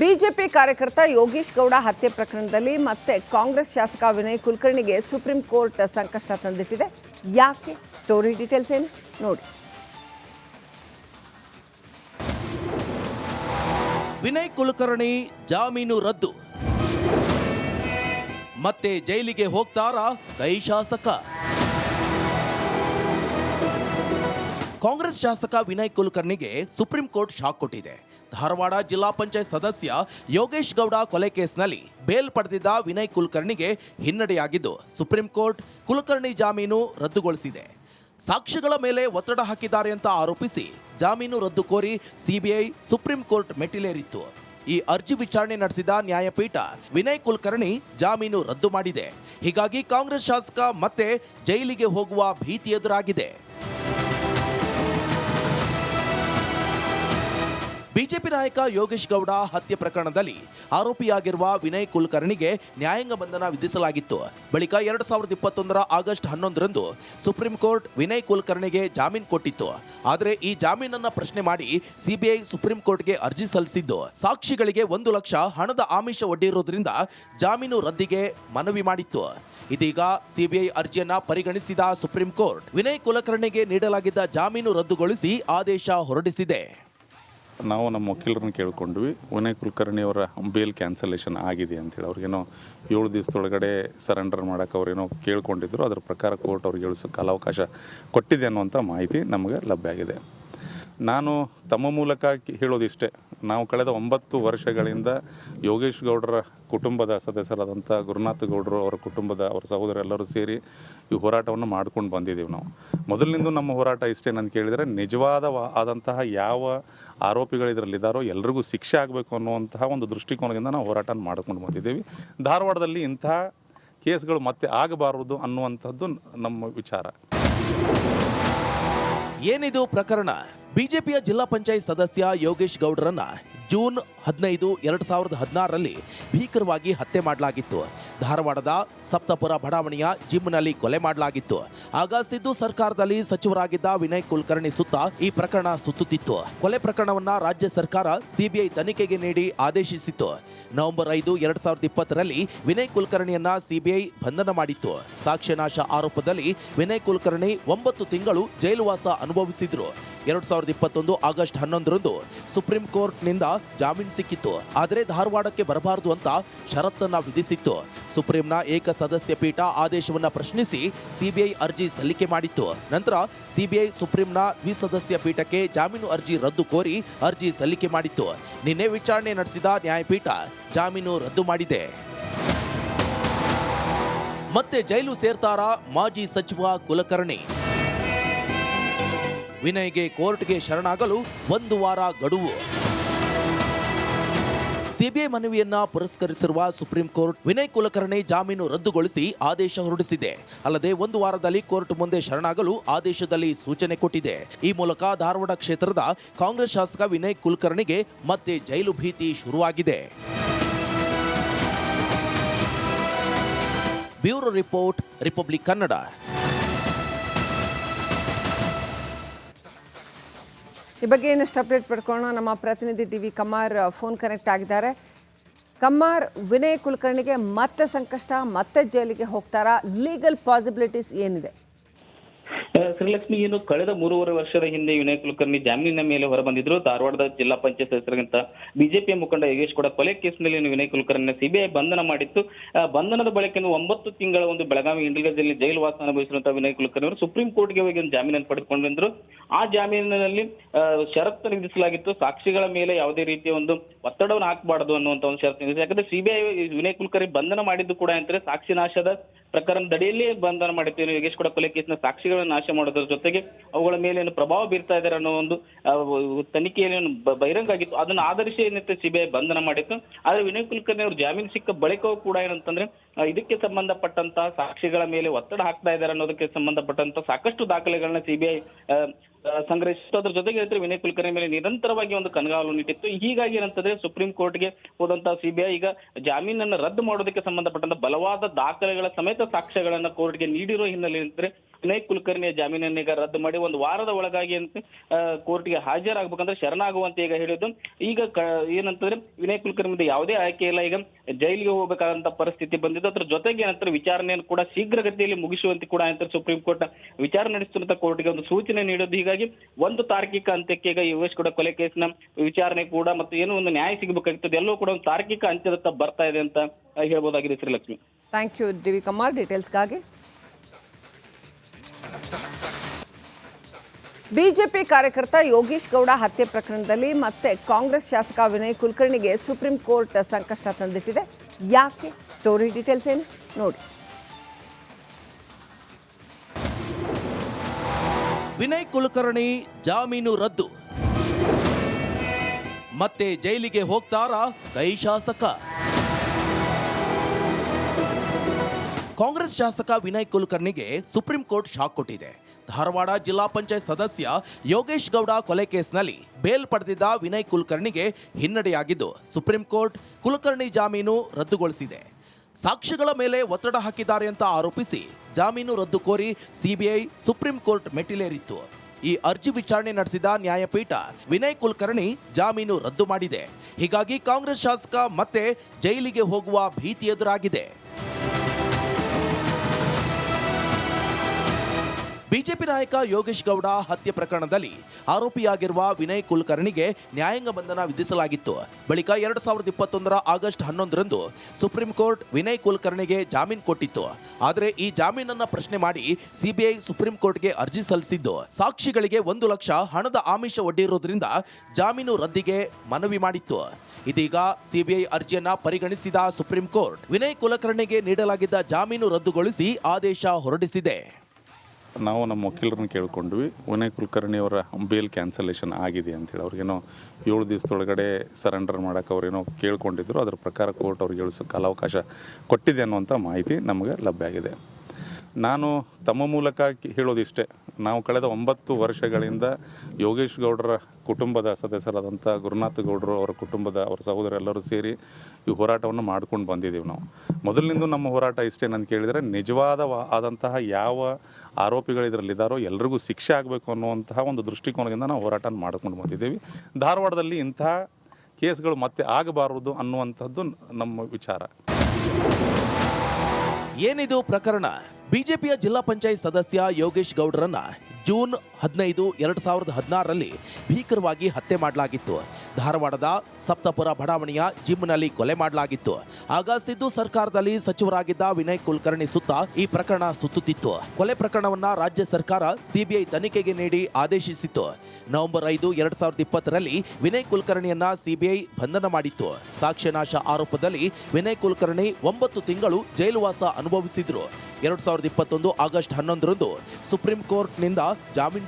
BJP ಕಾರ್ಯಕರ್ತ ಯೋಗೀಶ್ ಗೌಡ ಹತ್ಯೆ ಪ್ರಕರಣದಲ್ಲಿ ಮತ್ತೆ ಕಾಂಗ್ರೆಸ್ ಶಾಸಕ ವಿನಯ್ ಕುಲಕರ್ಣಿಗೆ ಸುಪ್ರೀಂ ಕೋರ್ಟ್ ಸಂಕಷ್ಟ ತಂದಿಟ್ಟಿದೆ. ಯಾಕೆ? ಸ್ಟೋರಿ ಡೀಟೇಲ್ಸ್ ಏನು? ನೋಡಿ. ವಿನಯ್ ಕುಲಕರ್ಣಿ ಜಾಮೀನು ರದ್ದು. ಮತ್ತೆ ಜೈಲಿಗೆ ಹೋಗ್ತಾರಾ ಕೈ ಶಾಸಕ? ಕಾಂಗ್ರೆಸ್ ಶಾಸಕ ವಿನಯ್ ಕುಲಕರ್ಣಿಗೆ ಸುಪ್ರೀಂ ಕೋರ್ಟ್ ಶಾಕ್ ಕೊಟ್ಟಿದೆ. ಧಾರವಾಡ ಜಿಲ್ಲಾ ಪಂಚಾಯತ್ ಸದಸ್ಯ ಯೋಗೇಶ್ ಗೌಡ ಕೊಲೆ ಕೇಸ್ನಲ್ಲಿ ಬೇಲ್ ಪಡೆದಿದ್ದ ವಿನಯ್ ಕುಲಕರ್ಣಿಗೆ ಹಿನ್ನಡೆಯಾಗಿದ್ದು ಸುಪ್ರೀಂ ಕೋರ್ಟ್ ಕುಲಕರ್ಣಿ ಜಾಮೀನು ರದ್ದುಗೊಳಿಸಿದೆ. ಸಾಕ್ಷ್ಯಗಳ ಮೇಲೆ ಒತ್ತಡ ಹಾಕಿದ್ದಾರೆ ಅಂತ ಆರೋಪಿಸಿ ಜಾಮೀನು ರದ್ದು ಕೋರಿ ಸಿಬಿಐ ಸುಪ್ರೀಂ ಕೋರ್ಟ್ ಮೆಟ್ಟಿಲೇರಿತ್ತು. ಈ ಅರ್ಜಿ ವಿಚಾರಣೆ ನಡೆಸಿದ ನ್ಯಾಯಪೀಠ ವಿನಯ್ ಕುಲಕರ್ಣಿ ಜಾಮೀನು ರದ್ದು ಮಾಡಿದೆ. ಹೀಗಾಗಿ ಕಾಂಗ್ರೆಸ್ ಶಾಸಕ ಮತ್ತೆ ಜೈಲಿಗೆ ಹೋಗುವ ಭೀತಿ ಎದುರಾಗಿದೆ. ಬಿಜೆಪಿ ನಾಯಕ ಯೋಗೇಶ್ ಗೌಡ ಹತ್ಯೆ ಪ್ರಕರಣದಲ್ಲಿ ಆರೋಪಿಯಾಗಿರುವ ವಿನಯ್ ಕುಲಕರ್ಣಿಗೆ ನ್ಯಾಯಾಂಗ ಬಂಧನ ವಿಧಿಸಲಾಗಿತ್ತು. ಬಳಿಕ ಎರಡು ಸಾವಿರದ ಇಪ್ಪತ್ತೊಂದರ ಆಗಸ್ಟ್ ಹನ್ನೊಂದರಂದು ಸುಪ್ರೀಂ ಕೋರ್ಟ್ ವಿನಯ್ ಕುಲಕರ್ಣಿಗೆ ಜಾಮೀನು ಕೊಟ್ಟಿತ್ತು. ಆದರೆ ಈ ಜಾಮೀನನ್ನ ಪ್ರಶ್ನೆ ಮಾಡಿ ಸಿಬಿಐ ಸುಪ್ರೀಂ ಕೋರ್ಟ್ಗೆ ಅರ್ಜಿ ಸಲ್ಲಿಸಿದ್ದು. ಸಾಕ್ಷಿಗಳಿಗೆ ಒಂದು ಲಕ್ಷ ಹಣದ ಆಮಿಷ ಒಡ್ಡಿರುವುದರಿಂದ ಜಾಮೀನು ರದ್ದಿಗೆ ಮನವಿ ಮಾಡಿತ್ತು. ಇದೀಗ ಸಿಬಿಐ ಅರ್ಜಿಯನ್ನ ಪರಿಗಣಿಸಿದ ಸುಪ್ರೀಂ ಕೋರ್ಟ್ ವಿನಯ್ ಕುಲಕರ್ಣಿಗೆ ನೀಡಲಾಗಿದ್ದ ಜಾಮೀನು ರದ್ದುಗೊಳಿಸಿ ಆದೇಶ ಹೊರಡಿಸಿದೆ. ನಾವು ನಮ್ಮ ವಕೀಲರನ್ನು ಕೇಳ್ಕೊಂಡ್ವಿ, ವಿನಯ್ ಕುಲಕರ್ಣಿ ಅವರ ಬೇಲ್ ಕ್ಯಾನ್ಸಲೇಷನ್ ಆಗಿದೆ ಅಂತೇಳಿ ಅವ್ರಿಗೇನೋ ಏಳು ದಿವಸದೊಳಗಡೆ ಸರೆಂಡರ್ ಮಾಡೋಕೆ ಅವ್ರೇನೋ ಕೇಳ್ಕೊಂಡಿದ್ರು, ಅದ್ರ ಪ್ರಕಾರ ಕೋರ್ಟ್ ಅವ್ರಿಗೆ ಏಳು ಕಾಲಾವಕಾಶ ಕೊಟ್ಟಿದೆ ಅನ್ನುವಂಥ ಮಾಹಿತಿ ನಮಗೆ ಲಭ್ಯ ಆಗಿದೆ. ನಾನು ತಮ್ಮ ಮೂಲಕ ಹೇಳೋದಿಷ್ಟೇ ನಾವು ಕಳೆದ ಒಂಬತ್ತು ವರ್ಷಗಳಿಂದ ಯೋಗೇಶ್ ಗೌಡರ ಕುಟುಂಬದ ಸದಸ್ಯರಾದಂಥ ಗುರುನಾಥ್ ಗೌಡರು ಅವರ ಕುಟುಂಬದ ಅವರ ಸಹೋದರೆಲ್ಲರೂ ಸೇರಿ ಈ ಹೋರಾಟವನ್ನು ಮಾಡ್ಕೊಂಡು ಬಂದಿದ್ದೀವಿ ನಾವು. ಮೊದಲಿನಿಂದ ನಮ್ಮ ಹೋರಾಟ ಇಷ್ಟೇ ನಾನು ಕೇಳಿದರೆ ನಿಜವಾದ ಆದಂತಹ ಯಾವ ಆರೋಪಿಗಳು ಇದರಲ್ಲಿದ್ದಾರೋ ಎಲ್ರಿಗೂ ಶಿಕ್ಷೆ ಆಗಬೇಕು ಅನ್ನುವಂತಹ ಒಂದು ದೃಷ್ಟಿಕೋನದಿಂದ ನಾವು ಹೋರಾಟ ಮಾಡ್ಕೊಂಡು ಬಂದಿದ್ದೀವಿ. ಧಾರವಾಡದಲ್ಲಿ ಇಂತಹ ಕೇಸ್ಗಳು ಮತ್ತೆ ಆಗಬಾರದು ಅನ್ನುವಂಥದ್ದು ನಮ್ಮ ವಿಚಾರ. ಏನಿದು ಪ್ರಕರಣ? ಬಿಜೆಪಿಯ ಜಿಲ್ಲಾ ಪಂಚಾಯತ್ ಸದಸ್ಯ ಯೋಗೇಶ್ ಗೌಡರನ್ನ ಜೂನ್ ಹದಿನೈದು ಎರಡು ಸಾವಿರದ ಹದಿನಾರರಲ್ಲಿ ಭೀಕರವಾಗಿ ಹತ್ಯೆ ಮಾಡಲಾಗಿತ್ತು. ಧಾರವಾಡದ ಸಪ್ತಪುರ ಬಡಾವಣೆಯ ಜಿಮ್ನಲ್ಲಿ ಕೊಲೆ ಮಾಡಲಾಗಿತ್ತು. ಆಗ ಸಿದ್ದು ಸರ್ಕಾರದಲ್ಲಿ ಸಚಿವರಾಗಿದ್ದ ವಿನಯ್ ಕುಲಕರ್ಣಿ ಸುತ್ತ ಈ ಪ್ರಕರಣ ಸುತ್ತುತ್ತಿತ್ತು. ಕೊಲೆ ಪ್ರಕರಣವನ್ನ ರಾಜ್ಯ ಸರ್ಕಾರ ಸಿಬಿಐ ತನಿಖೆಗೆ ನೀಡಿ ಆದೇಶಿಸಿತ್ತು. ನವೆಂಬರ್ ಐದು, ಎರಡ್ ಸಾವಿರದ ಇಪ್ಪತ್ತರಲ್ಲಿ ವಿನಯ್ ಕುಲಕರ್ಣಿಯನ್ನ ಸಿಬಿಐ ಬಂಧನ ಮಾಡಿತ್ತು. ಸಾಕ್ಷ್ಯನಾಶ ಆರೋಪದಲ್ಲಿ ವಿನಯ್ ಕುಲಕರ್ಣಿ ಒಂಬತ್ತು ತಿಂಗಳು ಜೈಲುವಾಸ ಅನುಭವಿಸಿದ್ರು. ಎರಡ್ ಸಾವಿರದ ಇಪ್ಪತ್ತೊಂದು ಆಗಸ್ಟ್ ಹನ್ನೊಂದರಂದು ಸುಪ್ರೀಂ ಕೋರ್ಟ್ನಿಂದ ಜಾಮೀನು ಸಿಕ್ಕಿತ್ತು. ಆದರೆ ಧಾರವಾಡಕ್ಕೆ ಬರಬಾರದು ಅಂತ ಷರತ್ತನ್ನ ವಿಧಿಸಿತ್ತು. ಸುಪ್ರೀಂನ ಏಕ ಸದಸ್ಯ ಪೀಠ ಆದೇಶವನ್ನ ಪ್ರಶ್ನಿಸಿ ಸಿಬಿಐ ಅರ್ಜಿ ಸಲ್ಲಿಕೆ ಮಾಡಿತ್ತು. ನಂತರ ಸಿಬಿಐ ಸುಪ್ರೀಂನ ದ್ವಿಸದಸ್ಯ ಪೀಠಕ್ಕೆ ಜಾಮೀನು ಅರ್ಜಿ ರದ್ದು ಕೋರಿ ಅರ್ಜಿ ಸಲ್ಲಿಕೆ ಮಾಡಿತ್ತು. ನಿನ್ನೆ ವಿಚಾರಣೆ ನಡೆಸಿದ ನ್ಯಾಯಪೀಠ ಜಾಮೀನು ರದ್ದು ಮಾಡಿದೆ. ಮತ್ತೆ ಜೈಲು ಸೇರ್ತಾರ ಮಾಜಿ ಸಚಿವ ಕುಲಕರ್ಣಿ. ವಿನಯ್ಗೆ ಕೋರ್ಟ್ಗೆ ಶರಣಾಗಲು ಒಂದು ವಾರ ಗಡುವು. ಸಿಬಿಐ ಮನವಿಯನ್ನ ಪುರಸ್ಕರಿಸಿರುವ ಸುಪ್ರೀಂ ಕೋರ್ಟ್ ವಿನಯ್ ಕುಲಕರ್ಣಿ ಜಾಮೀನು ರದ್ದುಗೊಳಿಸಿ ಆದೇಶ ಹೊರಡಿಸಿದೆ. ಅಲ್ಲದೆ ಒಂದು ವಾರದಲ್ಲಿ ಕೋರ್ಟ್ ಮುಂದೆ ಶರಣಾಗಲು ಆದೇಶದಲ್ಲಿ ಸೂಚನೆ ಕೊಟ್ಟಿದೆ. ಈ ಮೂಲಕ ಧಾರವಾಡ ಕ್ಷೇತ್ರದ ಕಾಂಗ್ರೆಸ್ ಶಾಸಕ ವಿನಯ್ ಕುಲಕರ್ಣಿಗೆ ಮತ್ತೆ ಜೈಲು ಭೀತಿ ಶುರುವಾಗಿದೆ. Bureau report, republic Kannada. ಈ ಬಗ್ಗೆ ಇನ್ನಷ್ಟು ಅಪ್ಡೇಟ್ ಪಡ್ಕೊಳ್ಳೋಣ. ನಮ್ಮ ಪ್ರತಿನಿಧಿ T V Kammar phone connect ಆಗಿದ್ದಾರೆ. ಕಮ್ಮಾರ್, ವಿನಯ್ ಕುಲಕರ್ಣಿಗೆ ಮತ್ತೆ ಸಂಕಷ್ಟ, ಮತ್ತೆ ಜೈಲಿಗೆ ಹೋಗ್ತಾರಾ? ಲೀಗಲ್ ಪಾಸಿಬಿಲಿಟೀಸ್ ಏನಿದೆ? ಶ್ರೀಲಕ್ಷ್ಮಿ ಏನು ಕಳೆದ ಮೂರುವರೆ ವರ್ಷದ ಹಿಂದೆ ವಿನಯ್ ಕುಲಕರ್ಣಿ ಜಾಮೀನಿನ ಮೇಲೆ ಹೊರಬಂದಿದ್ರು. ಧಾರವಾಡದ ಜಿಲ್ಲಾ ಪಂಚಾಯತ್ ಸದಸ್ಯರಿಗಿಂತ ಬಿಜೆಪಿಯ ಮುಖಂಡ ಯೋಗೇಶ್ ಕೂಡ ಕೊಲೆ ಕೇಸ್ನಲ್ಲಿ ವಿನಯ್ ಕುಲಕರ್ಣಿನ ಸಿಬಿಐ ಬಂಧನ ಮಾಡಿತ್ತು. ಬಂಧನದ ಬಳಿಕ ಒಂಬತ್ತು ತಿಂಗಳ ಒಂದು ಬೆಳಗಾವಿ ಇಂಡಿಗಜಲ್ಲಿ ಜೈಲು ವಾಸ ಅನುಭವಿಸಿರುವಂತಹ ವಿನಯ್ ಕುಲಕರ್ಣಿ ಅವರು ಸುಪ್ರೀಂ ಕೋರ್ಟ್ಗೆ ಹೋಗಿ ಒಂದು ಜಾಮೀನನ್ನು ಪಡೆದುಕೊಂಡು ಬಂದ್ರು ಆ ಜಾಮೀನಿನಲ್ಲಿ ಷರತ್ತು ನಿಧಿಸಲಾಗಿತ್ತು ಸಾಕ್ಷಿಗಳ ಮೇಲೆ ಯಾವುದೇ ರೀತಿಯ ಒಂದು ಒತ್ತಡವನ್ನು ಹಾಕಬಾರದು ಅನ್ನುವಂತ ಒಂದು ಷರತ್ತು ಯಾಕಂದ್ರೆ ಸಿಬಿಐ ವಿನಯ್ ಕುಲಕರ್ಣಿ ಬಂಧನ ಮಾಡಿದ್ದು ಕೂಡ ಅಂದ್ರೆ ಸಾಕ್ಷಿ ನಾಶದ ಪ್ರಕರಣದ ಅಡಿಯಲ್ಲೇ ಬಂಧನ ಮಾಡಿತ್ತು ಯೋಗೇಶ್ ಕೂಡ ಕೊಲೆ ಕೇಸ್ನ ಸಾಕ್ಷಿಗಳನ್ನು ನಾಶ ಮಾಡೋದ್ರ ಜೊತೆಗೆ ಅವುಗಳ ಮೇಲೆ ಏನು ಪ್ರಭಾವ ಬೀರ್ತಾ ಇದ್ದಾರೆ ಅನ್ನೋ ಒಂದು ತನಿಖೆಯಲ್ಲಿ ಬಹಿರಂಗ ಆಗಿತ್ತು. ಅದನ್ನ ಆಧರಿಸಿ ಏನಿತ್ತು ಸಿಬಿಐ ಬಂಧನ ಮಾಡಿತ್ತು. ಆದ್ರೆ ವಿನಯ್ ಕುಲಕರ್ಣಿ ಅವರು ಜಾಮೀನು ಸಿಕ್ಕ ಬಳಿಕವೂ ಕೂಡ ಏನಂತಂದ್ರೆ ಇದಕ್ಕೆ ಸಂಬಂಧಪಟ್ಟಂತಹ ಸಾಕ್ಷಿಗಳ ಮೇಲೆ ಒತ್ತಡ ಹಾಕ್ತಾ ಇದ್ದಾರೆ ಅನ್ನೋದಕ್ಕೆ ಸಂಬಂಧಪಟ್ಟಂತ ಸಾಕಷ್ಟು ದಾಖಲೆಗಳನ್ನ ಸಿಬಿಐ ಸಂಗ್ರಹಿಸಿತ್ತು. ಅದ್ರ ಜೊತೆಗೆ ಹೇಳ್ತಾರೆ ವಿನಯ್ ಕುಲಕರ್ಣಿ ಮೇಲೆ ನಿರಂತರವಾಗಿ ಒಂದು ಕಣ್ಗಾವಲು ನೀಟಿತ್ತು ಹೀಗಾಗಿ ಏನಂತಂದ್ರೆ ಸುಪ್ರೀಂ ಕೋರ್ಟ್ಗೆ ಹೋದಂತಹ ಸಿಬಿಐ ಈಗ ಜಾಮೀನನ್ನ ರದ್ದು ಮಾಡೋದಕ್ಕೆ ಸಂಬಂಧಪಟ್ಟಂತ ಬಲವಾದ ದಾಖಲೆಗಳ ಸಮೇತ ಸಾಕ್ಷ್ಯಗಳನ್ನ ಕೋರ್ಟ್ಗೆ ನೀಡಿರೋ ಹಿನ್ನೆಲೆ ವಿನಯ್ ಕುಲಕರ್ಣಿಯ ಜಾಮೀನನ್ನ ಈಗ ರದ್ದು ಮಾಡಿ ಒಂದು ವಾರದ ಒಳಗಾಗಿ ಅಂತ ಕೋರ್ಟ್ಗೆ ಹಾಜರಾಗಬೇಕಂದ್ರೆ ಶರಣಾಗುವಂತೆ ಈಗ ಹೇಳಿದ್ದು. ಈಗ ಏನಂತಂದ್ರೆ ವಿನಯ್ ಕುಲಕರ್ಣಿ ಯಾವುದೇ ಆಯ್ಕೆ ಇಲ್ಲ. ಈಗ ಜೈಲಿಗೆ ಹೋಗಬೇಕಾದಂತ ಪರಿಸ್ಥಿತಿ ಬಂದಿದ್ದು, ಅದ್ರ ಜೊತೆಗೆ ಏನಂತಾರೆ ವಿಚಾರಣೆಯನ್ನು ಕೂಡ ಶೀಘ್ರಗತಿಯಲ್ಲಿ ಮುಗಿಸುವಂತೆ ಕೂಡ ಅಂತ ಸುಪ್ರೀಂ ಕೋರ್ಟ್ ವಿಚಾರ ನಡೆಸುವಂತ ಕೋರ್ಟ್ಗೆ ಒಂದು ಸೂಚನೆ ನೀಡೋದು. ಹೀಗಾಗಿ ಒಂದು ತಾರ್ಕಿಕ ಅಂತ್ಯಕ್ಕೆ ಈಗ ಯೋಗೇಶ್ ಕೂಡ ಕೊಲೆ ಕೇಸಿನ ವಿಚಾರಣೆ ಕೂಡ ಮತ್ತು ಏನೋ ಒಂದು ನ್ಯಾಯ ಸಿಗಬೇಕಾಗಿತ್ತು. ಎಲ್ಲವೂ ಕೂಡ ಒಂದು ತಾರ್ಕಿಕ ಅಂತ್ಯದತ್ತ ಬರ್ತಾ ಇದೆ ಅಂತ ಹೇಳ್ಬೋದಾಗಿದೆ Srilakshmi thank you D V Kammar ಡೀಟೇಲ್ಸ್ಗಾಗಿ BJP ಕಾರ್ಯಕರ್ತ ಯೋಗೀಶ್ ಗೌಡ ಹತ್ಯೆ ಪ್ರಕರಣದಲ್ಲಿ ಮತ್ತೆ ಕಾಂಗ್ರೆಸ್ ಶಾಸಕ ವಿನಯ್ ಕುಲಕರ್ಣಿಗೆ ಸುಪ್ರೀಂ ಕೋರ್ಟ್ ಸಂಕಷ್ಟ ತಂದಿಟ್ಟಿದೆ. ಯಾಕೆ? ಸ್ಟೋರಿ ಡೀಟೇಲ್ಸ್ ಏನು? ನೋಡಿ. ವಿನಯ್ ಕುಲಕರ್ಣಿ ಜಾಮೀನು ರದ್ದು. ಮತ್ತೆ ಜೈಲಿಗೆ ಹೋಗ್ತಾರಾ ಕೈ ಶಾಸಕ? ಕಾಂಗ್ರೆಸ್ ಶಾಸಕ ವಿನಯ್ ಕುಲಕರ್ಣಿಗೆ ಸುಪ್ರೀಂ ಕೋರ್ಟ್ ಶಾಕ್ ಕೊಟ್ಟಿದೆ. ಧಾರವಾಡ ಜಿಲ್ಲಾ ಪಂಚಾಯತ್ ಸದಸ್ಯ ಯೋಗೇಶ್ ಗೌಡ ಕೊಲೆ ಕೇಸ್ನಲ್ಲಿ ಬೇಲ್ ಪಡೆದಿದ್ದ ವಿನಯ್ ಕುಲಕರ್ಣಿಗೆ ಹಿನ್ನಡೆಯಾಗಿದ್ದು ಸುಪ್ರೀಂ ಕೋರ್ಟ್ ಕುಲಕರ್ಣಿ ಜಾಮೀನು ರದ್ದುಗೊಳಿಸಿದೆ. ಸಾಕ್ಷಿಗಳ ಮೇಲೆ ಒತ್ತಡ ಹಾಕಿದ್ದಾರೆ ಅಂತ ಆರೋಪಿಸಿ ಜಾಮೀನು ರದ್ದು ಕೋರಿ ಸಿಬಿಐ ಸುಪ್ರೀಂ ಕೋರ್ಟ್ ಮೆಟ್ಟಿಲೇರಿತ್ತು. ಈ ಅರ್ಜಿ ವಿಚಾರಣೆ ನಡೆಸಿದ ನ್ಯಾಯಪೀಠ ವಿನಯ್ ಕುಲಕರ್ಣಿ ಜಾಮೀನು ರದ್ದು ಮಾಡಿದೆ. ಹೀಗಾಗಿ ಕಾಂಗ್ರೆಸ್ ಶಾಸಕ ಮತ್ತೆ ಜೈಲಿಗೆ ಹೋಗುವ ಭೀತಿ ಎದುರಾಗಿದೆ. ಬಿಜೆಪಿ ನಾಯಕ ಯೋಗೇಶ್ ಗೌಡ ಹತ್ಯೆ ಪ್ರಕರಣದಲ್ಲಿ ಆರೋಪಿಯಾಗಿರುವ ವಿನಯ್ ಕುಲಕರ್ಣಿಗೆ ನ್ಯಾಯಾಂಗ ಬಂಧನ ವಿಧಿಸಲಾಗಿತ್ತು. ಬಳಿಕ ಎರಡು ಸಾವಿರದ ಇಪ್ಪತ್ತೊಂದರ ಆಗಸ್ಟ್ ಹನ್ನೊಂದರಂದು ಸುಪ್ರೀಂ ಕೋರ್ಟ್ ವಿನಯ್ ಕುಲಕರ್ಣಿಗೆ ಜಾಮೀನು ಕೊಟ್ಟಿತ್ತು. ಆದರೆ ಈ ಜಾಮೀನನ್ನ ಪ್ರಶ್ನೆ ಮಾಡಿ ಸಿಬಿಐ ಸುಪ್ರೀಂ ಕೋರ್ಟ್ಗೆ ಅರ್ಜಿ ಸಲ್ಲಿಸಿದ್ದು. ಸಾಕ್ಷಿಗಳಿಗೆ ಒಂದು ಲಕ್ಷ ಹಣದ ಆಮಿಷ ಒಡ್ಡಿರುವುದರಿಂದ ಜಾಮೀನು ರದ್ದಿಗೆ ಮನವಿ ಮಾಡಿತ್ತು. ಇದೀಗ ಸಿಬಿಐ ಅರ್ಜಿಯನ್ನ ಪರಿಗಣಿಸಿದ ಸುಪ್ರೀಂ ಕೋರ್ಟ್ ವಿನಯ್ ಕುಲಕರ್ಣಿಗೆ ನೀಡಲಾಗಿದ್ದ ಜಾಮೀನು ರದ್ದುಗೊಳಿಸಿ ಆದೇಶ ಹೊರಡಿಸಿದೆ. ನಾವು ನಮ್ಮ ವಕೀಲರನ್ನ ಕೇಳ್ಕೊಂಡ್ವಿ ವಿನಯ್ ಕುಲಕರ್ಣಿ ಅವರ ಬೇಲ್ ಕ್ಯಾನ್ಸಲೇಷನ್ ಆಗಿದೆ ಅಂತೇಳಿ ಅವ್ರಿಗೇನೋ ಏಳು ದಿವಸದೊಳಗಡೆ ಸರೆಂಡರ್ ಮಾಡೋಕೆ ಅವ್ರೇನೋ ಕೇಳ್ಕೊಂಡಿದ್ರು, ಅದರ ಪ್ರಕಾರ ಕೋರ್ಟ್ ಅವ್ರಿಗೆ ಏಳು ಕಾಲಾವಕಾಶ ಕೊಟ್ಟಿದೆ ಅನ್ನುವಂಥ ಮಾಹಿತಿ ನಮಗೆ ಲಭ್ಯ ಆಗಿದೆ. ನಾನು ತಮ್ಮ ಮೂಲಕ ಹೇಳೋದಿಷ್ಟೇ, ನಾವು ಕಳೆದ ಒಂಬತ್ತು ವರ್ಷಗಳಿಂದ ಯೋಗೇಶ್ ಗೌಡರ ಕುಟುಂಬದ ಸದಸ್ಯರಾದಂಥ ಗುರುನಾಥ ಗೌಡರು ಅವರ ಕುಟುಂಬದ ಅವರ ಸಹೋದರೆಲ್ಲರೂ ಸೇರಿ ಈ ಹೋರಾಟವನ್ನು ಮಾಡ್ಕೊಂಡು ಬಂದಿದ್ದೀವಿ ನಾವು. ಮೊದಲಿನಿಂದ ನಮ್ಮ ಹೋರಾಟ ಇಷ್ಟೇನಂತ ಕೇಳಿದರೆ, ನಿಜವಾದ ಆದಂತಹ ಯಾವ ಆರೋಪಿಗಳು ಇದರಲ್ಲಿದ್ದಾರೋ ಎಲ್ರಿಗೂ ಶಿಕ್ಷೆ ಆಗಬೇಕು ಅನ್ನುವಂತಹ ಒಂದು ದೃಷ್ಟಿಕೋನದಿಂದ ನಾವು ಹೋರಾಟ ಮಾಡ್ಕೊಂಡು ಬಂದಿದ್ದೀವಿ. ಧಾರವಾಡದಲ್ಲಿ ಇಂತಹ ಕೇಸ್ಗಳು ಮತ್ತೆ ಆಗಬಾರದು ಅನ್ನುವಂಥದ್ದು ನಮ್ಮ ವಿಚಾರ. ಏನಿದು ಪ್ರಕರಣ? ಬಿಜೆಪಿಯ ಜಿಲ್ಲಾ ಪಂಚಾಯತ್ ಸದಸ್ಯ ಯೋಗೇಶ್ ಗೌಡರನ್ನ ಜೂನ್ ಹದಿನೈದು ಎರಡು ಸಾವಿರದ ಹದಿನಾರರಲ್ಲಿ ಭೀಕರವಾಗಿ ಹತ್ಯೆ ಮಾಡಲಾಗಿತ್ತು. ಧಾರವಾಡದ ಸಪ್ತಪುರ ಬಡಾವಣೆಯ ಜಿಮ್ನಲ್ಲಿ ಕೊಲೆ ಮಾಡಲಾಗಿತ್ತು. ಆಗ ಸಿದ್ದು ಸರ್ಕಾರದಲ್ಲಿ ಸಚಿವರಾಗಿದ್ದ ವಿನಯ್ ಕುಲಕರ್ಣಿ ಸುತ್ತ ಈ ಪ್ರಕರಣ ಸುತ್ತುತ್ತಿತ್ತು. ಕೊಲೆ ಪ್ರಕರಣವನ್ನ ರಾಜ್ಯ ಸರ್ಕಾರ ಸಿಬಿಐ ತನಿಖೆಗೆ ನೀಡಿ ಆದೇಶಿಸಿತ್ತು. ನವೆಂಬರ್ ಐದು, ಎರಡ್ ಸಾವಿರದ ಇಪ್ಪತ್ತರಲ್ಲಿ ವಿನಯ್ ಕುಲಕರ್ಣಿಯನ್ನ ಸಿಬಿಐ ಬಂಧನ ಮಾಡಿತ್ತು. ಸಾಕ್ಷ್ಯನಾಶ ಆರೋಪದಲ್ಲಿ ವಿನಯ್ ಕುಲಕರ್ಣಿ ಒಂಬತ್ತು ತಿಂಗಳು ಜೈಲುವಾಸ ಅನುಭವಿಸಿದ್ರು. ಎರಡ್ ಸಾವಿರದ ಇಪ್ಪತ್ತೊಂದು ಆಗಸ್ಟ್ ಹನ್ನೊಂದರಂದು ಸುಪ್ರೀಂ ಕೋರ್ಟ್ನಿಂದ ಜಾಮೀನು